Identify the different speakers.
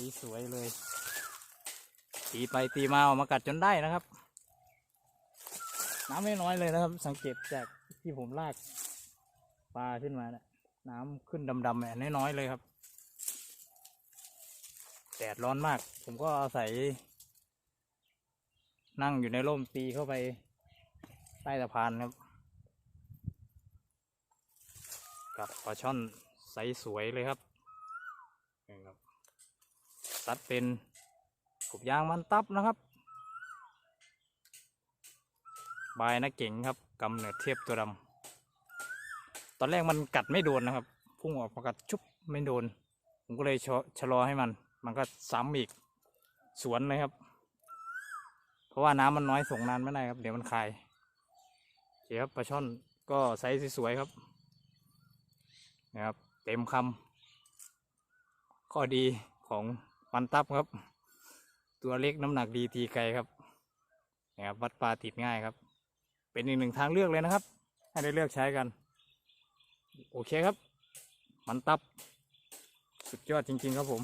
Speaker 1: สสวยเลย ตีไปตีมาออกมากัดจนได้นะครับ น้ำไม่น้อยเลยนะครับ สังเกตจากที่ผมลากปลาขึ้นมานะน้ำขึ้นดำๆแบบน้อยๆเลยครับ แดดร้อนมาก ผมก็อาศัย นั่งอยู่ในร่มตีเข้าไปใต้สะพานครับ กับปลาช่อนไซส์สวยเลยครับนี่ครับ ซัดเป็นกบยางมันตับนะครับ บายนะเก่งครับกำเนิดเทียบตัวดำตอนแรกมันกัดไม่โดนนะครับ พุ่งออกมากัดชุบไม่โดน ผมก็เลยชะชะลอให้มัน มันก็ซ้ำอีกสวนเลยครับ เพราะว่าน้ำมันน้อยส่งนานไม่ได้ครับ เดี๋ยวมันคายโอเคครับปลาช่อนก็ไซส์สวยๆครับนะครับ เต็มคำข้อดีของ มันตับครับ ตัวเล็กน้ำหนักดีตีไกลครับนะครับวัดปลาติดง่ายครับ เป็นอีกหนึ่งทางเลือกเลยนะครับ ให้ได้เลือกใช้กัน โอเคครับ มันตับ สุดยอดจริง ๆ ครับผม